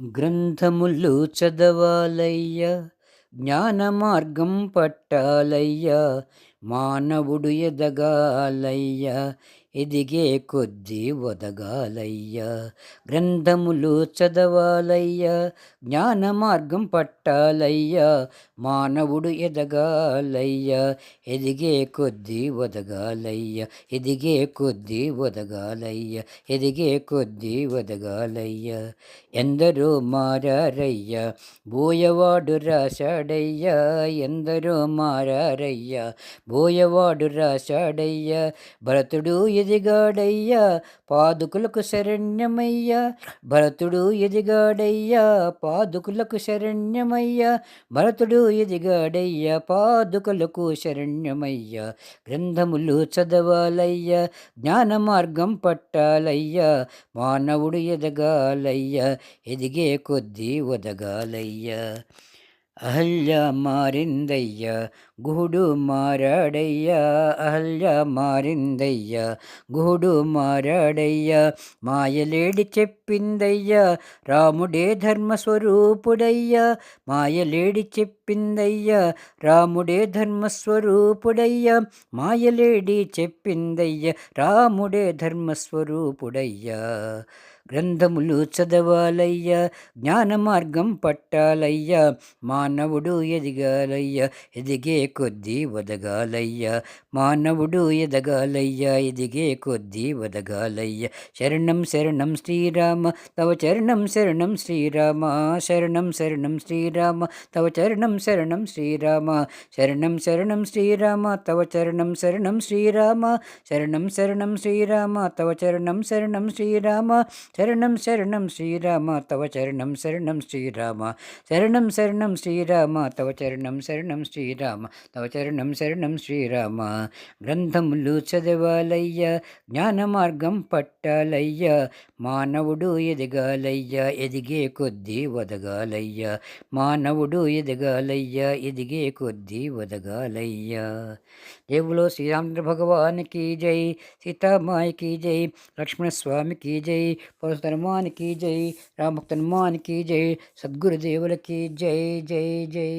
గ్రంథములు చదవాలయ్యా జ్ఞాన మార్గం పట్టాలయ్యా మానవుడు ఎదగాలయ్యా ఎదిగే కొద్దీ ఒదగాలయ్యా. గ్రంథములు చదవాలయ్యా జ్ఞాన మార్గం పట్టాలయ్యా. మానవుడు ఎదగాలయ్యా ఎదిగే కొద్దీ ఒదగాలయ్యా. ఎదిగే కొద్దీ ఒదగాలయ్యా ఎదిగే కొద్దీ ఒదగాలయ్యా. ఎందరో మారారయ్య బోయవాడు రాశాడయ్యా. ఎందరో మారారయ్య బోయవాడు రాశాడయ్యా భరతుడు ఎదిగాడయ్యా పాదుకులకు శరణ్యమయ్యా భరతుడు ఎదిగాడయ్యా పాదుకులకు శరణ్యమయ్యా భరతుడు ఎదిగాడయ్యా పాదుకులకు శరణ్యమయ్యా గ్రంథములు చదవాలయ్యా జ్ఞాన మార్గం పట్టాలయ్యా మానవుడు ఎదగాలయ్యా ఎదిగే కొద్దీ ఒదగాలయ్యా. అహల్య మారిందయ్య గుహుడు మారాడయ్య అహల్య మారిందయ్య గుహుడు మారాడయ్య మాయలేడి చెప్పిందయ్య రాముడే ధర్మస్వరూపుడయ్య మాయలేడి చెప్పిందయ్య రాముడే ధర్మస్వరూపుడయ్య మాయలేడి చెప్పిందయ్య రాముడే ధర్మస్వరూపుడయ్యా. గ్రంథములు చదవాలయ్యా జ్ఞాన మార్గం పట్టాలయ్యా మానవుడు ఎదిగాలయ్యా ఎదిగే కొద్దీ వదగాలయ్యా మానవుడు ఎదగాలయ్యా ఎదిగే కొద్దీ వదగాలయ్యా శరణం శరణం శ్రీరామ తవ చరణం శరణం శ్రీరామ శరణం శరణం శ్రీరామ తవ చరణం శరణం శ్రీరామ శరణం శరణం శ్రీరామ తవ చరణం శరణం శ్రీరామ శరణం శరణం శ్రీరామ తవ చరణం శరణం శ్రీరామ శరణం శరణం శ్రీరామ తవ చరణం శరణం శ్రీరామ శరణం శరణం శ్రీరామ తవ చరణం శరణం శ్రీరామ తవ చరణం శరణం శ్రీరామ. గ్రంథములు చదవాలయ్యా జ్ఞాన మార్గం పట్టాలయ్యా మానవుడు ఎదగాలయ్యా ఎదిగే కొద్దీ వదగాలయ్యా. మానవుడు ఎదగాలయ్యా ఎదిగే కొద్దీ వదగాలయ్యా. దేవులో శ్రీరామచంద్ర భగవానికి జై సీతామాయికి జై లక్ష్మణస్వామికి జై పరశుధర్మానికి జై రామభక్త జై సద్గురుదేవులకి జై జై. జై